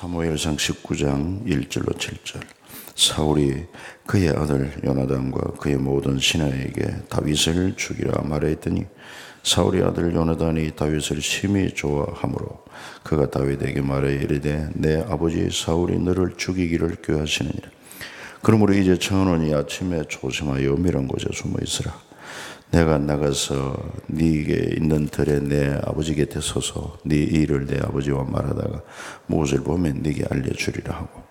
사무엘상 19장 1절로 7절. 사울이 그의 아들 요나단과 그의 모든 신하에게 다윗을 죽이라 말했더니 사울의 아들 요나단이 다윗을 심히 좋아하므로 그가 다윗에게 말해 이르되 내 아버지 사울이 너를 죽이기를 꾀하시느니라. 그러므로 이제 청원이 아침에 조심하여 미란 곳에 숨어 있으라 내가 나가서 네게 있는 들에 내 아버지 곁에 서서 네 일을 내 아버지와 말하다가 무엇을 보면 네게 알려주리라 하고.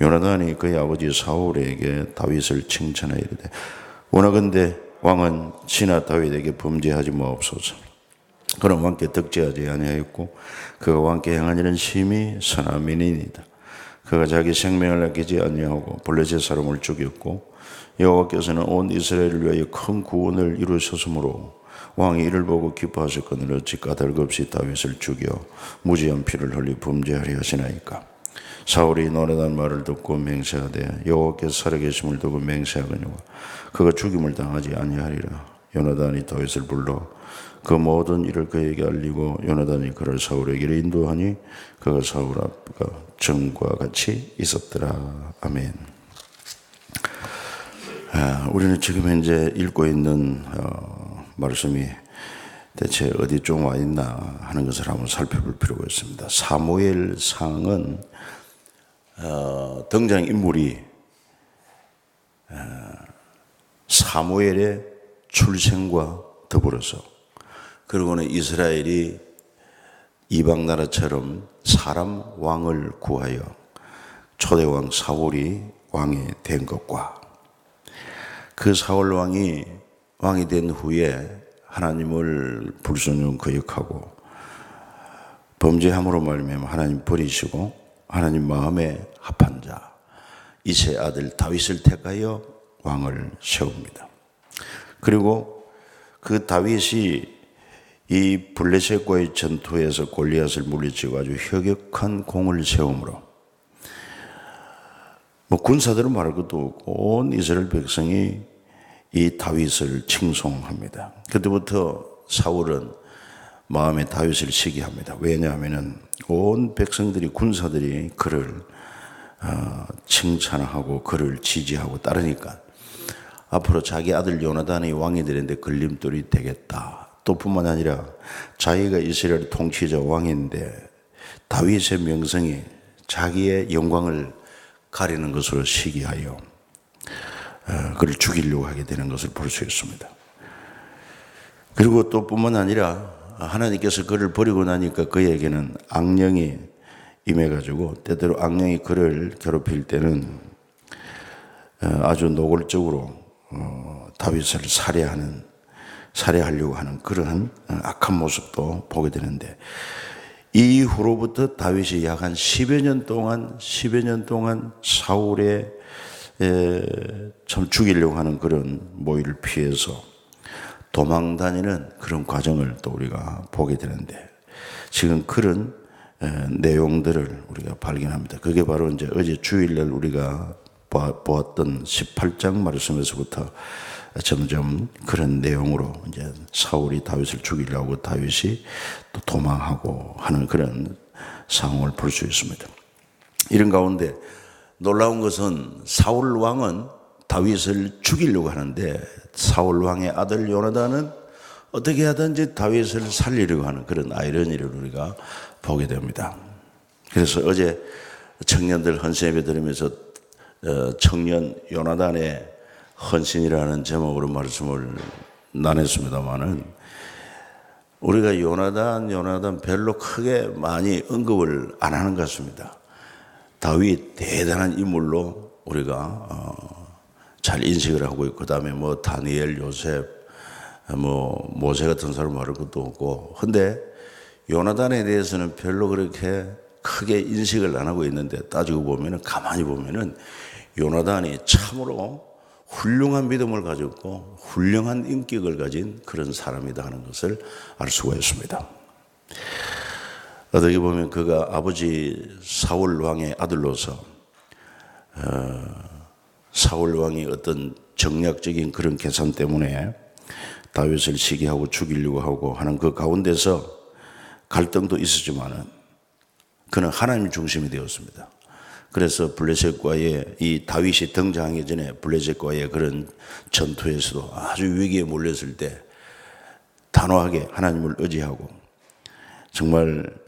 요나단이 그의 아버지 사울에게 다윗을 칭찬하여 이르되 원하건대 왕은 지나 다윗에게 범죄하지 마옵소서. 그는 왕께 덕지하지 아니하였고 그가 왕께 행한 일은 심히 선한 민인이다. 그가 자기 생명을 아끼지 아니하고 블레셋 사람을 죽였고 여호와께서는 온 이스라엘을 위하여 큰 구원을 이루셨으므로 왕이 이를 보고 기뻐하셨거늘 어찌 까닭없이 다윗을 죽여 무지한 피를 흘리 범죄하려 하시나이까? 사울이 노래단 말을 듣고 맹세하되 여호와께서 살아계심을 두고 맹세하거니와 그가 죽임을 당하지 아니하리라. 요나단이 다윗을 불러 그 모든 일을 그에게 알리고 요나단이 그를 사울에게 인도하니 그가 사울 앞과 정과 같이 있었더라. 아멘. 아, 우리는 지금 현재 읽고 있는 어, 말씀이 대체 어디쯤 와 있나 하는 것을 한번 살펴볼 필요가 있습니다. 사무엘 상은 어, 등장 인물이 어, 사무엘의 출생과 더불어서 그리고는 이스라엘이 이방 나라처럼 사람 왕을 구하여 초대 왕 사울이 왕이 된 것과 그 사울 왕이 왕이 된 후에 하나님을 불순종 거역하고 범죄함으로 말미암아 하나님 버리시고 하나님 마음에 합한 자 이세 아들 다윗을 택하여 왕을 세웁니다. 그리고 그 다윗이 이 블레셋과의 전투에서 골리앗을 물리치고 아주 혁혁한 공을 세움으로 뭐 군사들은 말할 것도 없고 온 이스라엘 백성이 이 다윗을 칭송합니다. 그때부터 사울은 마음에 다윗을 시기합니다. 왜냐하면 온 백성들이 군사들이 그를 어, 칭찬하고 그를 지지하고 따르니까 앞으로 자기 아들 요나단이 왕이 되는데 걸림돌이 되겠다. 또 뿐만 아니라 자기가 이스라엘 통치자 왕인데 다윗의 명성이 자기의 영광을 가리는 것으로 시기하여 어, 그를 죽이려고 하게 되는 것을 볼 수 있습니다. 그리고 또 뿐만 아니라 하나님께서 그를 버리고 나니까 그에게는 악령이 임해가지고 때때로 악령이 그를 괴롭힐 때는 어, 아주 노골적으로 어, 다윗을 살해하는 살해하려고 하는 그러한 악한 모습도 보게 되는데 이후로부터 다윗이 약 한 10여 년 동안 10여 년 동안 사울의 참 죽이려고 하는 그런 모의를 피해서 도망 다니는 그런 과정을 또 우리가 보게 되는데 지금 그런 내용들을 우리가 발견합니다. 그게 바로 이제 어제 주일날 우리가 보았던 18장 말씀에서부터 점점 그런 내용으로 이제 사울이 다윗을 죽이려고 다윗이 또 도망하고 하는 그런 상황을 볼 수 있습니다. 이런 가운데 놀라운 것은 사울 왕은 다윗을 죽이려고 하는데 사울 왕의 아들 요나단은 어떻게 하든지 다윗을 살리려고 하는 그런 아이러니를 우리가 보게 됩니다. 그래서 어제 청년들 헌신 예배 들으면서 어, 청년 요나단의 헌신이라는 제목으로 말씀을 나눴습니다만은 우리가 요나단 요나단 별로 크게 많이 언급을 안 하는 것 같습니다. 다윗 대단한 인물로 우리가 어, 잘 인식을 하고 있고 그다음에 뭐 다니엘 요셉 뭐 모세 같은 사람 말할 것도 없고 근데 요나단에 대해서는 별로 그렇게 크게 인식을 안 하고 있는데 따지고 보면은 가만히 보면은 요나단이 참으로 훌륭한 믿음을 가졌고 훌륭한 인격을 가진 그런 사람이다 하는 것을 알 수가 있습니다. 어떻게 보면 그가 아버지 사울 왕의 아들로서 어, 사울 왕이 어떤 정략적인 그런 계산 때문에 다윗을 시기하고 죽이려고 하고 하는 그 가운데서 갈등도 있었지만은 그는 하나님 중심이 되었습니다. 그래서 블레셋과의 이 다윗이 등장하기 전에 블레셋과의 그런 전투에서도 아주 위기에 몰렸을 때 단호하게 하나님을 의지하고 정말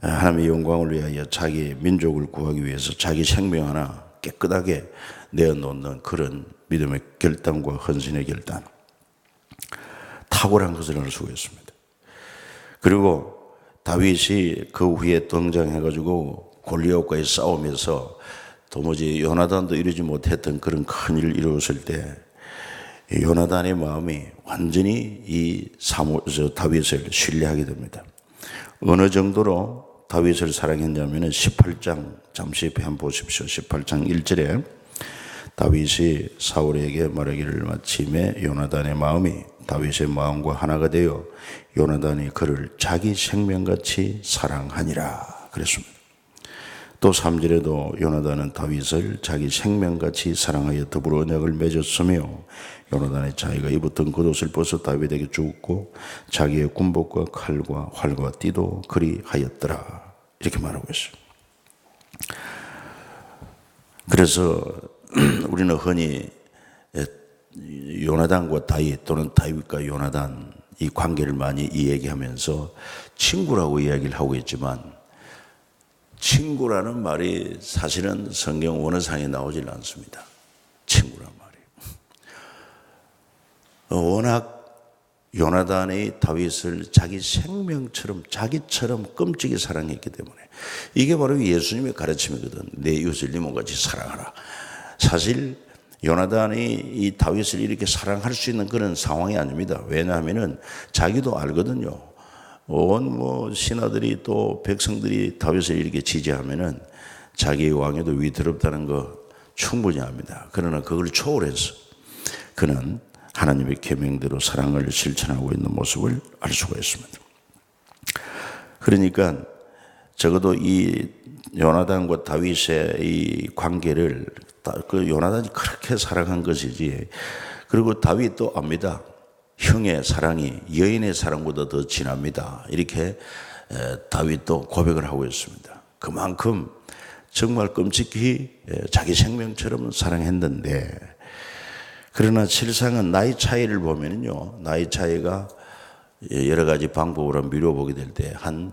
하나님의 영광을 위하여 자기 민족을 구하기 위해서 자기 생명 하나 깨끗하게 내어놓는 그런 믿음의 결단과 헌신의 결단. 탁월한 것을 알 수가 있습니다. 그리고 다윗이 그 후에 등장해가지고 골리앗과의 싸움에서 도무지 요나단도 이루지 못했던 그런 큰 일을 이루었을 때 요나단의 마음이 완전히 이 사무, 저 다윗을 신뢰하게 됩니다. 어느 정도로 다윗을 사랑했냐면 18장 잠시 한번 보십시오. 18장 1절에 다윗이 사울에게 말하기를 마침에 요나단의 마음이 다윗의 마음과 하나가 되어 요나단이 그를 자기 생명같이 사랑하니라 그랬습니다. 또 3절에도 요나단은 다윗을 자기 생명같이 사랑하여 더불어 언약을 맺었으며 요나단의 자기가 입었던 겉옷을 벗어 다윗에게 주었고 자기의 군복과 칼과 활과 띠도 그리하였더라 이렇게 말하고 있어요. 그래서 우리는 흔히 요나단과 다윗 또는 다윗과 요나단 이 관계를 많이 이야기하면서 친구라고 이야기를 하고 있지만 친구라는 말이 사실은 성경 원어상에 나오질 않습니다. 친구란 말이. 워낙 요나단이 다윗을 자기 생명처럼 자기처럼 끔찍이 사랑했기 때문에 이게 바로 예수님의 가르침이거든. 내 이웃을 네 몸같이 사랑하라. 사실 요나단이 이 다윗을 이렇게 사랑할 수 있는 그런 상황이 아닙니다. 왜냐하면은 자기도 알거든요. 온 뭐 신하들이 또 백성들이 다윗을 이렇게 지지하면은 자기 왕에도 위태롭다는 거 충분히 압니다. 그러나 그걸 초월해서 그는 하나님의 계명대로 사랑을 실천하고 있는 모습을 알 수가 있습니다. 그러니까 적어도 이 요나단과 다윗의 이 관계를 그 요나단이 그렇게 사랑한 것이지. 그리고 다윗도 압니다. 형의 사랑이 여인의 사랑보다 더 진합니다. 이렇게 다윗도 고백을 하고 있습니다. 그만큼 정말 끔찍히 자기 생명처럼 사랑했는데 그러나 실상은 나이 차이를 보면요. 나이 차이가 여러 가지 방법으로 미뤄보게 될 때 한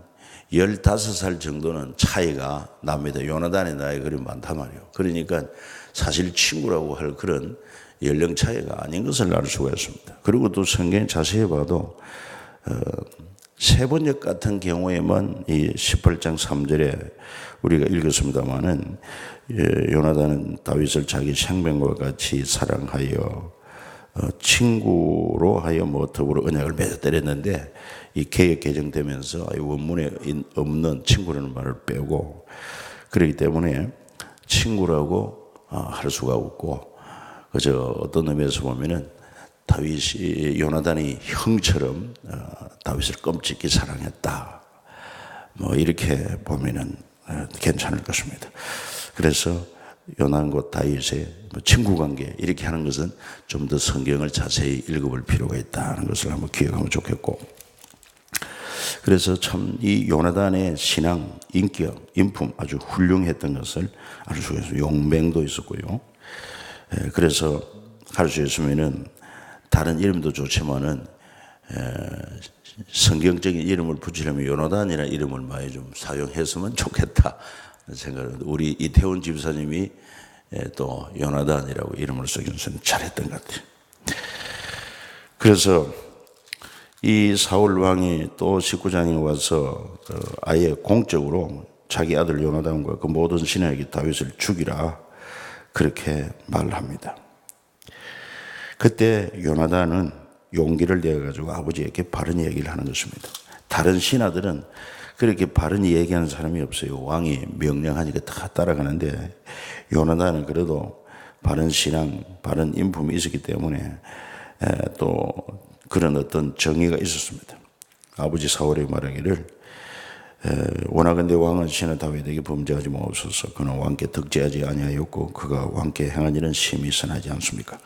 15살 정도는 차이가 납니다. 요나단의 나이가 그리 많단 말이에요. 그러니까 사실 친구라고 할 그런 연령 차이가 아닌 것을 알 수가 있습니다. 그리고 또 성경 자세히 봐도 어, 세번역 같은 경우에만 이 18장 3절에 우리가 읽었습니다만은 예, 요나단은 다윗을 자기 생명과 같이 사랑하여 어, 친구로 하여 뭐 더불어 언약을 맺어 때렸는데 이 개혁 개정되면서 원문에 없는 친구라는 말을 빼고 그렇기 때문에 친구라고 어, 할 수가 없고 그저 어떤 의미에서 보면은 다윗이 요나단이 형처럼 어, 다윗을 끔찍히 사랑했다. 뭐 이렇게 보면은 어, 괜찮을 것입니다. 그래서 요나단과 다윗의 뭐 친구 관계 이렇게 하는 것은 좀 더 성경을 자세히 읽어볼 필요가 있다는 것을 한번 기억하면 좋겠고 그래서 참 이 요나단의 신앙, 인격, 인품 아주 훌륭했던 것을 알 수가 있어요. 용맹도 있었고요. 예, 그래서 할수 있으면은 다른 이름도 좋지만은 성경적인 이름을 붙이려면 요나단이라는 이름을 많이 좀 사용했으면 좋겠다 생각을 우리 이태원 집사님이 또 요나단이라고 이름을 쓰긴 잘했던 것 같아요. 그래서 이 사울 왕이 또 19장에 와서 어, 아예 공적으로 자기 아들 요나단과 그 모든 신하에게 다윗을 죽이라 그렇게 말합니다. 그때 요나단은 용기를 내 가지고 아버지에게 바른 얘기를 하는 것입니다. 다른 신하들은 그렇게 바른 얘기하는 사람이 없어요. 왕이 명령하니까 다 따라가는데 요나단은 그래도 바른 신앙, 바른 인품이 있었기 때문에 또 그런 어떤 정의가 있었습니다. 아버지 사울의 말하기를 에, 원하건대 왕은 신의 다윗에게 범죄하지 마옵소서. 그는 왕께 득죄하지 아니하였고 그가 왕께 행한 일은 심히 선하지 않습니까?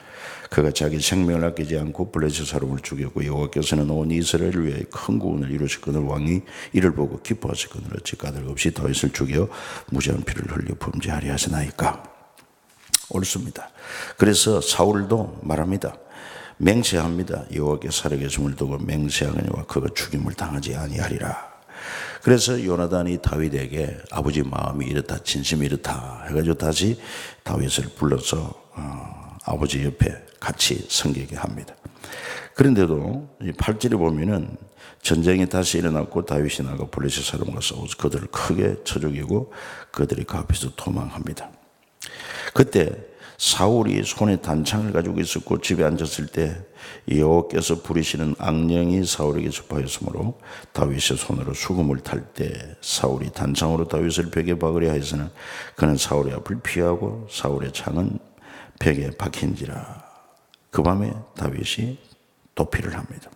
그가 자기 생명을 아끼지 않고 블레셋 사람을 죽였고 여호와께서는 온 이스라엘을 위하여 큰 구원을 이루시거늘 왕이 이를 보고 기뻐하시거늘 어찌 까닭 없이 다윗을 죽여 무죄한 피를 흘려 범죄하리 하시나이까 옳습니다. 그래서 사울도 말합니다. 맹세합니다. 여호와께 살아계심을 두고 맹세하거니와 그가 죽임을 당하지 아니하리라. 그래서 요나단이 다윗에게 아버지 마음이 이렇다 진심이 이렇다 해가지고 다시 다윗을 불러서 어, 아버지 옆에 같이 섬기게 합니다. 그런데도 8절에 보면은 전쟁이 다시 일어났고 다윗이 나가 블레셋 사람과 싸워서 그들을 크게 쳐 죽이고 그들이 그 앞에서 도망합니다. 그때 사울이 손에 단창을 가지고 있었고 집에 앉았을 때 여호와께서 부리시는 악령이 사울에게 접하였으므로 다윗의 손으로 수금을 탈 때 사울이 단창으로 다윗을 벽에 박으려 하였으나 그는 사울의 앞을 피하고 사울의 창은 벽에 박힌지라 그 밤에 다윗이 도피를 합니다.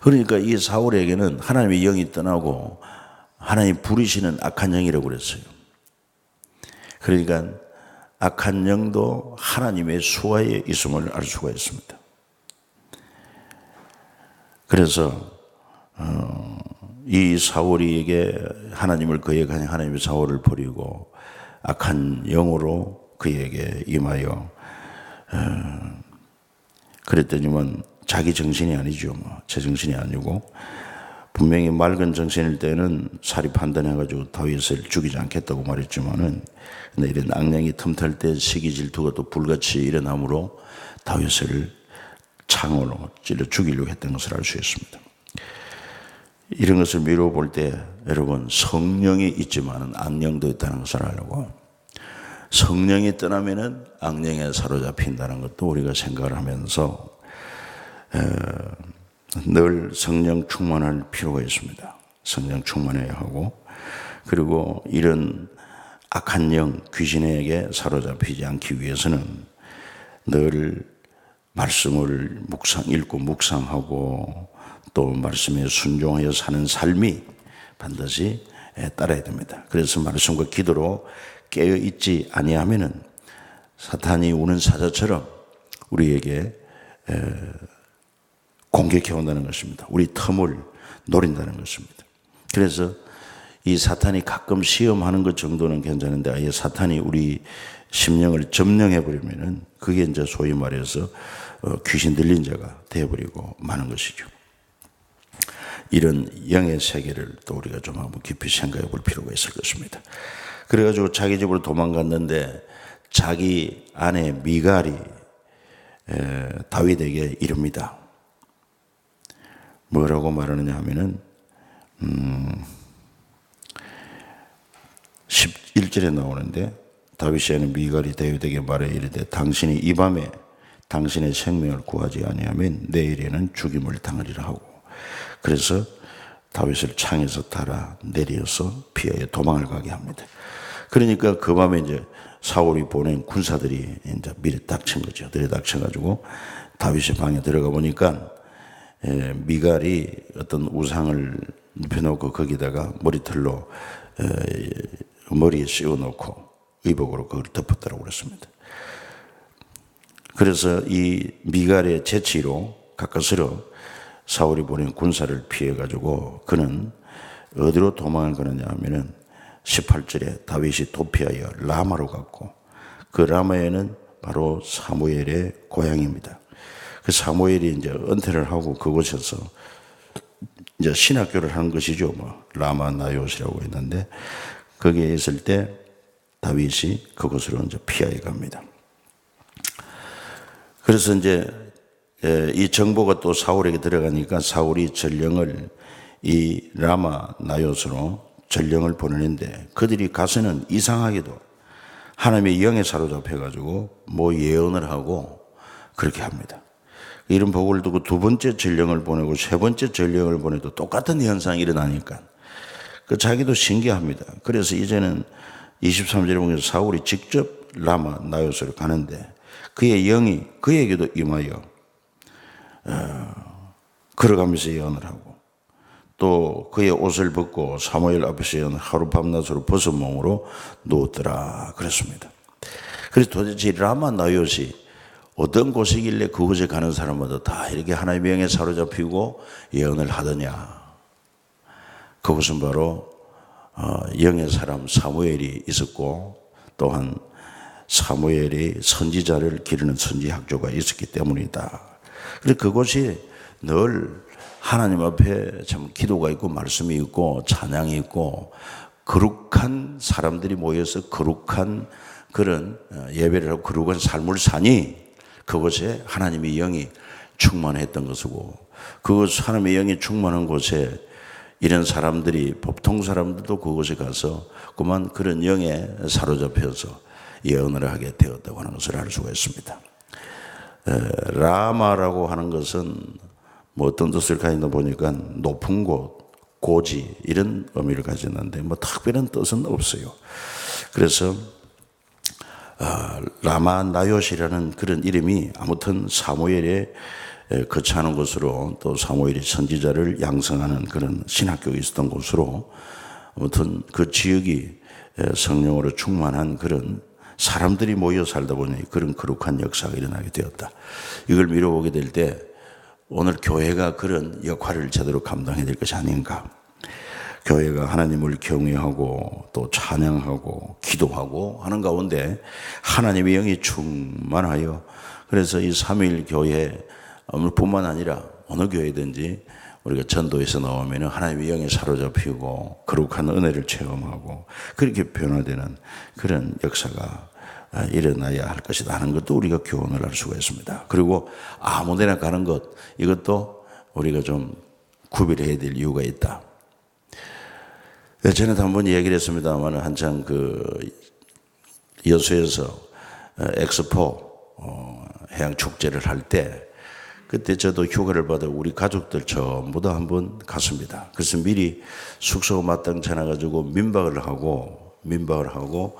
그러니까 이 사울에게는 하나님의 영이 떠나고 하나님 부리시는 악한 영이라고 그랬어요. 그러니까 악한 영도 하나님의 수하에 있음을 알 수가 있습니다. 그래서 어, 이 사울이에게 하나님을 그에 가 하나님의 사울을 버리고 악한 영으로 그에게 임하여 어, 그랬더니만 자기 정신이 아니죠. 뭐. 제 정신이 아니고 분명히 맑은 정신일 때는 사리 판단해가지고 다윗을 죽이지 않겠다고 말했지만은 근데 이런 악령이 틈탈 때 시기 질투가 또 불같이 일어나므로 다윗을 창으로 찔러 죽이려고 했던 것을 알 수 있습니다. 이런 것을 미루어 볼 때 여러분 성령이 있지만은 악령도 있다는 것을 알고 성령이 떠나면은 악령에 사로잡힌다는 것도 우리가 생각을 하면서 늘 성령 충만할 필요가 있습니다. 성령 충만해야 하고 그리고 이런 악한 영 귀신에게 사로잡히지 않기 위해서는 늘 말씀을 묵상 읽고 묵상하고 또 말씀에 순종하여 사는 삶이 반드시 따라야 됩니다. 그래서 말씀과 기도로 깨어 있지 아니하면은 사탄이 우는 사자처럼 우리에게 공격해 온다는 것입니다. 우리 틈을 노린다는 것입니다. 그래서 이 사탄이 가끔 시험하는 것 정도는 괜찮은데 아예 사탄이 우리 심령을 점령해 버리면은 그게 이제 소위 말해서 어, 귀신 들린 자가 되어버리고 마는 것이죠. 이런 영의 세계를 또 우리가 좀 한번 깊이 생각해 볼 필요가 있을 것입니다. 그래가지고 자기 집으로 도망갔는데 자기 아내 미갈이 다윗에게 이릅니다. 뭐라고 말하느냐 하면은, 음, 11절에 나오는데, 다윗이는 미갈이 다윗에게 말해 이르되, 당신이 이 밤에 당신의 생명을 구하지 아니하면 내일에는 죽임을 당하리라 하고, 그래서 다윗을 창에서 달아 내려서 피하여 도망을 가게 합니다. 그러니까 그 밤에 이제 사울이 보낸 군사들이 이제 미리 닥친 거죠. 들이 닥쳐가지고 다윗의 방에 들어가 보니까 예, 미갈이 어떤 우상을 눕혀놓고 거기다가 머리털로 머리에 씌워놓고 의복으로 그걸 덮었다고 그랬습니다. 그래서 이 미갈의 재치로 가까스로 사울이 보낸 군사를 피해가지고 그는 어디로 도망을 가느냐 하면은 18절에 다윗이 도피하여 라마로 갔고 그 라마에는 바로 사무엘의 고향입니다. 그 사무엘이 이제 은퇴를 하고 그곳에서 이제 신학교를 하는 것이죠. 뭐 라마 나요시라고 했는데 거기에 있을 때 다윗이 그곳으로 이제 피하여 갑니다. 그래서 이제 이 정보가 또 사울에게 들어가니까 사울이 전령을 이 라마 나요스로 전령을 보내는데 그들이 가서는 이상하게도 하나님의 영에 사로잡혀 가지고 뭐 예언을 하고 그렇게 합니다. 이런 보고를 두고 두 번째 전령을 보내고 세 번째 전령을 보내도 똑같은 현상이 일어나니까 그 자기도 신기합니다. 그래서 이제는 23절에 보면 사울이 직접 라마 나요스로 가는데 그의 영이 그에게도 임하여 어, 걸어가면서 예언을 하고 또 그의 옷을 벗고 사무엘 앞에서 하루 밤낮으로 벗은 몸으로 누웠더라 그랬습니다. 그래서 도대체 라마 나요시 어떤 곳이길래 그곳에 가는 사람마다 다 이렇게 하나님의 영에 사로잡히고 예언을 하더냐. 그곳은 바로 어, 영의 사람 사무엘이 있었고 또한 사무엘이 선지자를 기르는 선지학교가 있었기 때문이다. 그래서 그곳이 늘 하나님 앞에 참 기도가 있고 말씀이 있고 찬양이 있고 거룩한 사람들이 모여서 거룩한 그런 어, 예배를 하고 거룩한 삶을 사니 그곳에 하나님의 영이 충만했던 것이고 그곳 하나님의 영이 충만한 곳에 이런 사람들이 보통 사람들도 그곳에 가서 그만 그런 영에 사로잡혀서 예언을 하게 되었다고 하는 것을 알 수가 있습니다. 라마라고 하는 것은 뭐 어떤 뜻을 가지다 보니까 높은 곳, 고지 이런 의미를 가졌는데 뭐 특별한 뜻은 없어요. 그래서 아, 라마 나요시라는 그런 이름이 아무튼 사무엘의 거처하는 곳으로 또 사무엘이 선지자를 양성하는 그런 신학교가 있었던 곳으로 아무튼 그 지역이 성령으로 충만한 그런 사람들이 모여 살다 보니 그런 거룩한 역사가 일어나게 되었다. 이걸 미뤄보게 될 때 오늘 교회가 그런 역할을 제대로 감당해야 될 것이 아닌가. 교회가 하나님을 경외하고 또 찬양하고 기도하고 하는 가운데 하나님의 영이 충만하여 그래서 이 3일 교회 뿐만 아니라 어느 교회든지 우리가 전도에서 나오면 하나님의 영에 사로잡히고 거룩한 은혜를 체험하고 그렇게 변화되는 그런 역사가 일어나야 할 것이다 하는 것도 우리가 교훈을 할 수가 있습니다. 그리고 아무 데나 가는 것 이것도 우리가 좀 구별해야 될 이유가 있다. 전에 한번 얘기를 했습니다만 한창 그 여수에서 엑스포 어, 해양 축제를 할 때 그때 저도 휴가를 받아 우리 가족들 전부 다 한번 갔습니다. 그래서 미리 숙소 마땅치 않아가지고 민박을 하고, 민박을 하고,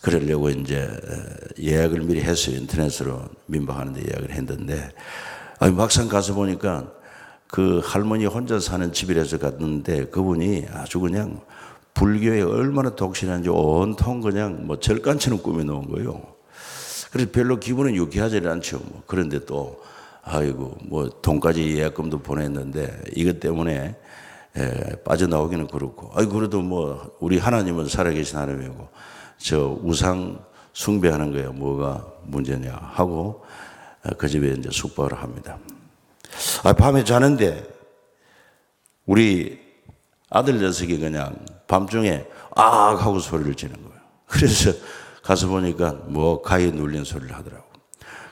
그러려고 이제 예약을 미리 했어요. 인터넷으로 민박하는데 예약을 했는데, 아니, 막상 가서 보니까 그 할머니 혼자 사는 집이라서 갔는데 그분이 아주 그냥 불교에 얼마나 독실한지 온통 그냥 뭐 절간처럼 꾸며놓은 거예요. 그래서 별로 기분은 유쾌하지 않죠. 뭐. 그런데 또 아이고 뭐 돈까지 예약금도 보냈는데 이것 때문에 에, 빠져나오기는 그렇고 아이 그래도 뭐 우리 하나님은 살아계신 하나님이고 저 우상 숭배하는 거야 뭐가 문제냐 하고 그 집에 이제 숙박을 합니다. 아 밤에 자는데 우리 아들 녀석이 그냥 밤중에 악 하고 소리를 지는 거예요. 그래서 가서 보니까 뭐 가에 눌린 소리를 하더라고.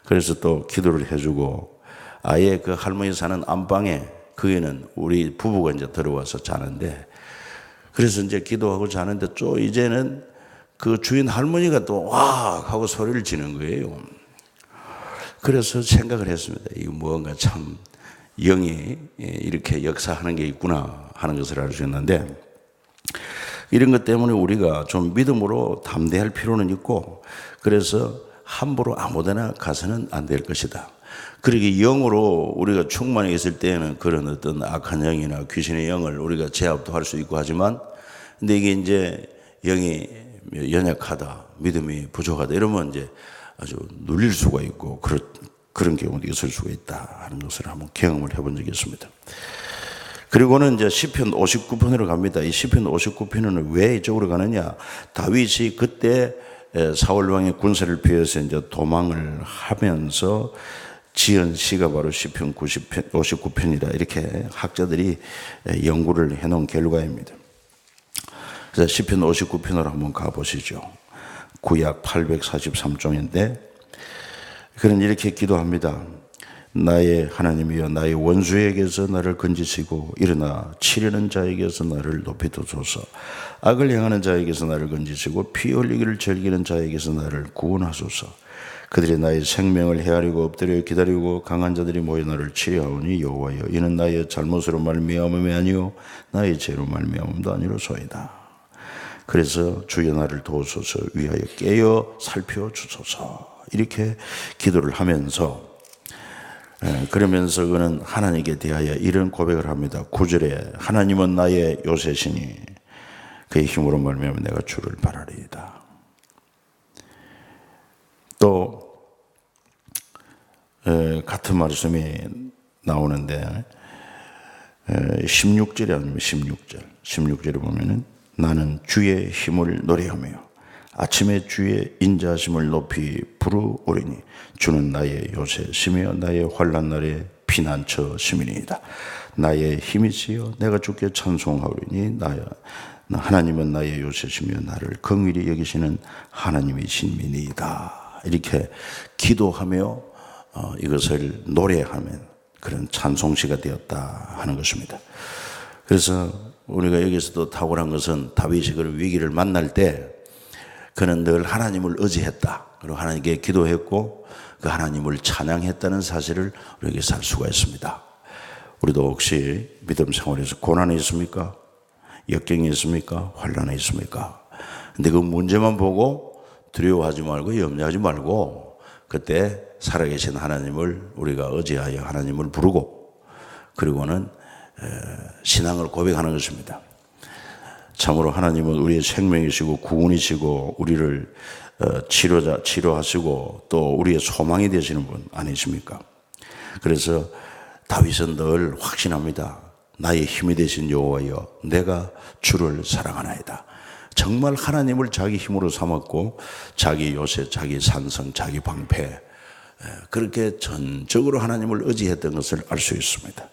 그래서 또 기도를 해주고 아예 그 할머니 사는 안방에 그에는 우리 부부가 이제 들어와서 자는데 그래서 이제 기도하고 자는데 또 이제는 그 주인 할머니가 또 와 하고 소리를 지는 거예요. 그래서 생각을 했습니다. 이거 무언가 참 영이 이렇게 역사하는 게 있구나 하는 것을 알 수 있는데 이런 것 때문에 우리가 좀 믿음으로 담대할 필요는 있고 그래서 함부로 아무데나 가서는 안 될 것이다. 그러게 영으로 우리가 충만히 있을 때에는 그런 어떤 악한 영이나 귀신의 영을 우리가 제압도 할 수 있고 하지만 근데 이게 이제 영이 연약하다, 믿음이 부족하다 이러면 이제 아주 눌릴 수가 있고 그런 그런 경우도 있을 수가 있다 하는 것을 한번 경험을 해본 적이 있습니다. 그리고는 이제 시편 59편으로 갑니다. 이 시편 59편은 왜 이쪽으로 가느냐? 다윗이 그때 사울 왕의 군사를 피해서 이제 도망을 하면서 지은 시가 바로 시편 90편, 59편이다. 이렇게 학자들이 연구를 해 놓은 결과입니다. 그래서 시편 59편으로 한번 가 보시죠. 구약 843종인데, 그는 이렇게 기도합니다. 나의 하나님이여 나의 원수에게서 나를 건지시고 일어나 치려는 자에게서 나를 높이 두소서 악을 행하는 자에게서 나를 건지시고 피 흘리기를 즐기는 자에게서 나를 구원하소서 그들이 나의 생명을 헤아리고 엎드려 기다리고 강한 자들이 모여 나를 치려하오니 여호와여 이는 나의 잘못으로 말미암음이 아니요 나의 죄로 말미암음도 아니로소이다. 그래서 주여 나를 도우소서 위하여 깨어 살펴 주소서 이렇게 기도를 하면서 예, 그러면서 그는 하나님께 대하여 이런 고백을 합니다. 9절에 하나님은 나의 요새시니 그의 힘으로 말미암아 내가 주를 바라리이다. 또 에, 같은 말씀이 나오는데 에, 16절이 아니면 16절 16절에 보면은 나는 주의 힘을 노래하며 아침에 주의 인자심을 높이 부르오리니 주는 나의 요새시며 나의 환란 날의 피난처 시민이다. 나의 힘이지요 내가 주께 찬송하오리니 나야 하나님은 나의 요새시며 나를 긍휼히 여기시는 하나님이신 민이다. 이렇게 기도하며 어, 이것을 노래하면 그런 찬송시가 되었다 하는 것입니다. 그래서 우리가 여기서도 탁월한 것은 다윗이 그 위기를 만날 때 그는 늘 하나님을 의지했다. 그리고 하나님께 기도했고 그 하나님을 찬양했다는 사실을 우리에게 살 수가 있습니다. 우리도 혹시 믿음 생활에서 고난이 있습니까? 역경이 있습니까? 환란이 있습니까? 근데 그 문제만 보고 두려워하지 말고 염려하지 말고 그때 살아계신 하나님을 우리가 의지하여 하나님을 부르고 그리고는 신앙을 고백하는 것입니다. 참으로 하나님은 우리의 생명이시고 구원이시고 우리를 어, 치료자 치료하시고 또 우리의 소망이 되시는 분 아니십니까? 그래서 다윗은 늘 확신합니다. 나의 힘이 되신 여호와여 내가 주를 사랑하나이다. 정말 하나님을 자기 힘으로 삼았고 자기 요새, 자기 산성, 자기 방패 그렇게 전적으로 하나님을 의지했던 것을 알 수 있습니다.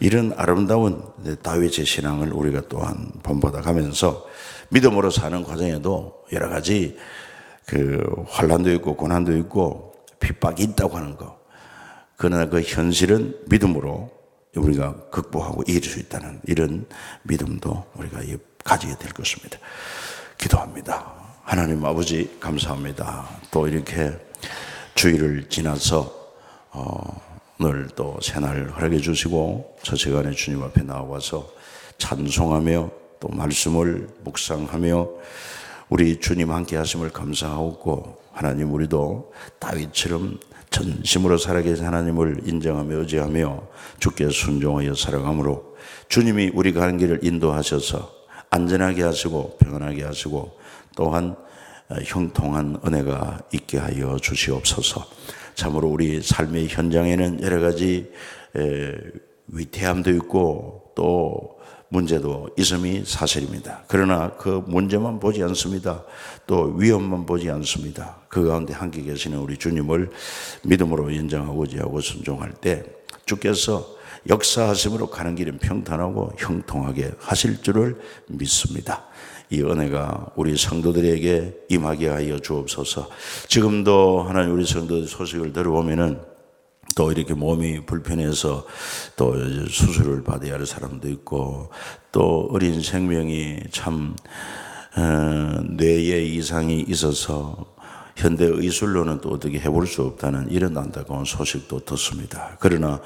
이런 아름다운 다윗의 신앙을 우리가 또한 본받아 가면서 믿음으로 사는 과정에도 여러 가지 그 환란도 있고 고난도 있고 핍박이 있다고 하는 거. 그러나 그 현실은 믿음으로 우리가 극복하고 이길 수 있다는 이런 믿음도 우리가 가지게 될 것입니다. 기도합니다. 하나님 아버지 감사합니다. 또 이렇게 주일을 지나서 어, 오늘 또 새날 허락해 주시고 저 시간에 주님 앞에 나와서 찬송하며 또 말씀을 묵상하며 우리 주님 함께 하심을 감사하고 하나님 우리도 다윗처럼 전심으로 살아계신 하나님을 인정하며 의지하며 주께 순종하여 살아감으로 주님이 우리가 가는 길을 인도하셔서 안전하게 하시고 평안하게 하시고 또한 형통한 은혜가 있게 하여 주시옵소서. 참으로 우리 삶의 현장에는 여러 가지 위태함도 있고 또 문제도 있음이 사실입니다. 그러나 그 문제만 보지 않습니다. 또 위험만 보지 않습니다. 그 가운데 함께 계시는 우리 주님을 믿음으로 인정하고 의지하고 순종할 때 주께서 역사하심으로 가는 길은 평탄하고 형통하게 하실 줄을 믿습니다. 이 은혜가 우리 성도들에게 임하게 하여 주옵소서. 지금도 하나님 우리 성도들 소식을 들어보면은 또 이렇게 몸이 불편해서 또 수술을 받아야 할 사람도 있고 또 어린 생명이 참 어, 뇌에 이상이 있어서 현대 의술로는 또 어떻게 해볼 수 없다는 이런 안타까운 소식도 듣습니다. 그러나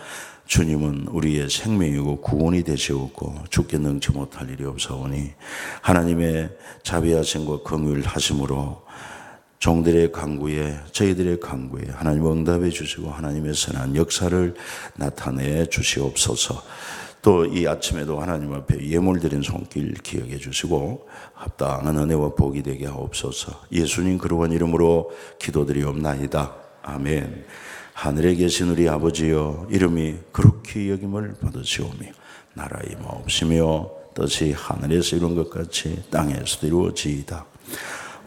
주님은 우리의 생명이고 구원이 되시옵고 죽게 능치 못할 일이 없사오니 하나님의 자비하심과 긍휼하심으로 종들의 강구에 저희들의 강구에 하나님 응답해 주시고 하나님의 선한 역사를 나타내 주시옵소서. 또 이 아침에도 하나님 앞에 예물 드린 손길 기억해 주시고 합당한 은혜와 복이 되게 하옵소서. 예수님 그러한 이름으로 기도드리옵나이다. 아멘. 하늘에 계신 우리 아버지여 이름이 그렇게 여김을 받으시오며 나라 임하옵시며 뜻이 하늘에서 이룬 것 같이 땅에서도 이루어지이다.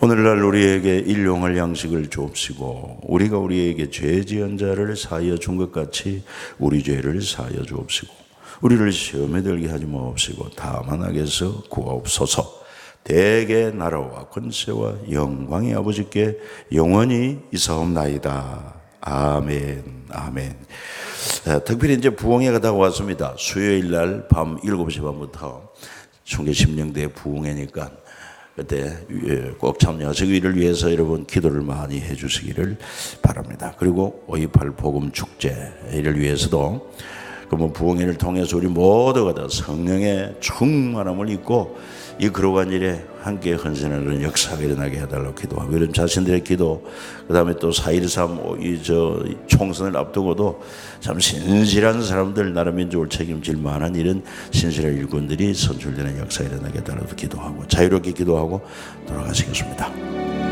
오늘날 우리에게 일용할 양식을 주옵시고 우리가 우리에게 죄 지은 자를 사하여 준 것 같이 우리 죄를 사하여 주옵시고 우리를 시험에 들게 하지 마옵시고 다만 악에서 구하옵소서 대개 나라와 권세와 영광의 아버지께 영원히 이사옵나이다. 아멘, 아멘. 특별히 이제 부흥회가 다가왔습니다. 수요일 날 밤 7시 반부터 총계 심령대 부흥회니까 그때 예, 꼭 참여하시기를 위해서 여러분 기도를 많이 해주시기를 바랍니다. 그리고 528 복음 축제를 위해서도 그러면 부흥회를 통해서 우리 모두가 다 성령의 충만함을 입고 이 그러한 일에 함께 헌신하는 역사가 일어나게 해달라고 기도하고 이런 자신들의 기도 그 다음에 또 4.13 이저 총선을 앞두고도 참 신실한 사람들 나라 민족을 책임질 만한 이런 신실한 일꾼들이 선출되는 역사가 일어나게 해달라고 기도하고 자유롭게 기도하고 돌아가시겠습니다.